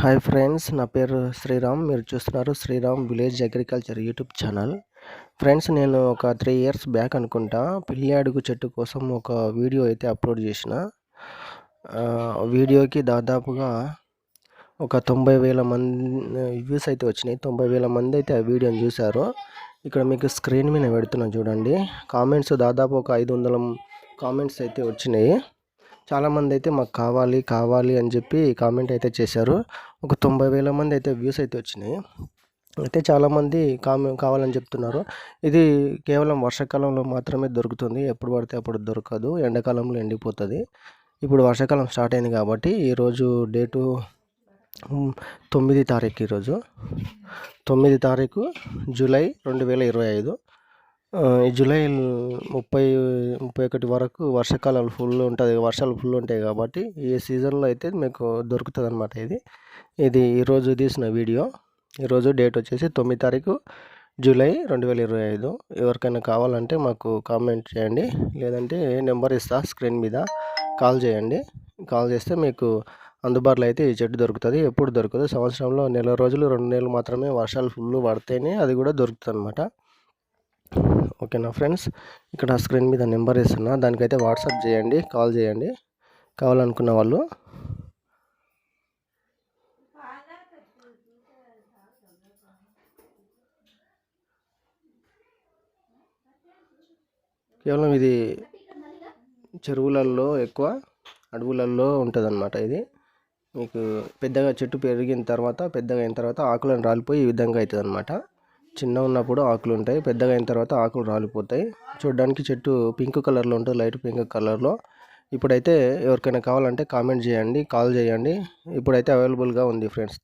Hi friends నా పేరు శ్రీరామ్. మీరు చూస్తున్నారు Sriram village agriculture YouTube channel. Friends నేను ఒక త్రీ ఇయర్స్ బ్యాక్ అనుకుంటా పిల్లి అడుగు చెట్టు కోసం ఒక వీడియో అయితే అప్లోడ్ చేసిన. వీడియోకి దాదాపుగా ఒక తొంభై వేల మంది వ్యూస్ అయితే వచ్చినాయి. తొంభై వేల మంది అయితే ఆ వీడియోని చూశారు. ఇక్కడ మీకు స్క్రీన్ మీద పెడుతున్నాను చూడండి. కామెంట్స్ దాదాపు ఒక ఐదు వందల కామెంట్స్ అయితే వచ్చినాయి. చాలామంది అయితే మాకు కావాలి కావాలి అని చెప్పి కామెంట్ అయితే చేశారు. ఒక తొంభై వేల మంది అయితే వ్యూస్ అయితే వచ్చినాయి. అయితే చాలామంది కామె కావాలని చెప్తున్నారు. ఇది కేవలం వర్షాకాలంలో మాత్రమే దొరుకుతుంది. ఎప్పుడు పడితే అప్పుడు దొరకదు. ఎండాకాలంలో ఎండిపోతుంది. ఇప్పుడు వర్షాకాలం స్టార్ట్ అయింది కాబట్టి ఈరోజు డేటు తొమ్మిది తారీఖు ఈరోజు తొమ్మిది తారీఖు జూలై రెండు వేల ఇరవై ఐదు. జూలై ముప్పై ముప్పై ఒకటి వరకు వర్షాకాలం ఫుల్ ఉంటుంది వర్షాలు ఫుల్ ఉంటాయి కాబట్టి ఈ సీజన్లో అయితే మీకు దొరుకుతుంది అనమాట ఇది ఇది ఈరోజు తీసిన వీడియో. ఈరోజు డేట్ వచ్చేసి తొమ్మిది తారీఖు జూలై రెండు వేల ఇరవై ఐదు. ఎవరికైనా కావాలంటే మాకు కామెంట్ చేయండి. లేదంటే నెంబర్ ఇస్తా స్క్రీన్ మీద కాల్ చేయండి. కాల్ చేస్తే మీకు అందుబాటులో అయితే ఈ చెట్టు దొరుకుతుంది. ఎప్పుడు దొరకదు సంవత్సరంలో నెల రోజులు రెండు నెలలు మాత్రమే వర్షాలు ఫుల్ పడితేనే అది కూడా దొరుకుతుంది అనమాట ఓకేనా ఫ్రెండ్స్? ఇక్కడ స్క్రీన్ మీద నెంబర్ ఇస్తున్నా దానికైతే వాట్సాప్ చేయండి కాల్ చేయండి. కావాలనుకున్న వాళ్ళు. కేవలం ఇది చెరువులలో ఎక్కువ అడవులలో ఉంటుంది అన్నమాట ఇది. మీకు పెద్దగా చెట్టు పెరిగిన తర్వాత పెద్దగా అయిన తర్వాత ఆకులను రాలిపోయి ఈ విధంగా అవుతుంది అనమాట చిన్న ఉన్నప్పుడు ఆకులు ఉంటాయి పెద్దగా అయిన తర్వాత ఆకులు రాలిపోతాయి. చూడడానికి చెట్టు పింక్ కలర్లో ఉంటుంది లైట్ పింక్ కలర్లో. ఇప్పుడైతే ఎవరికైనా కావాలంటే కామెంట్ చేయండి కాల్ చేయండి. ఇప్పుడైతే అవైలబుల్గా ఉంది ఫ్రెండ్స్.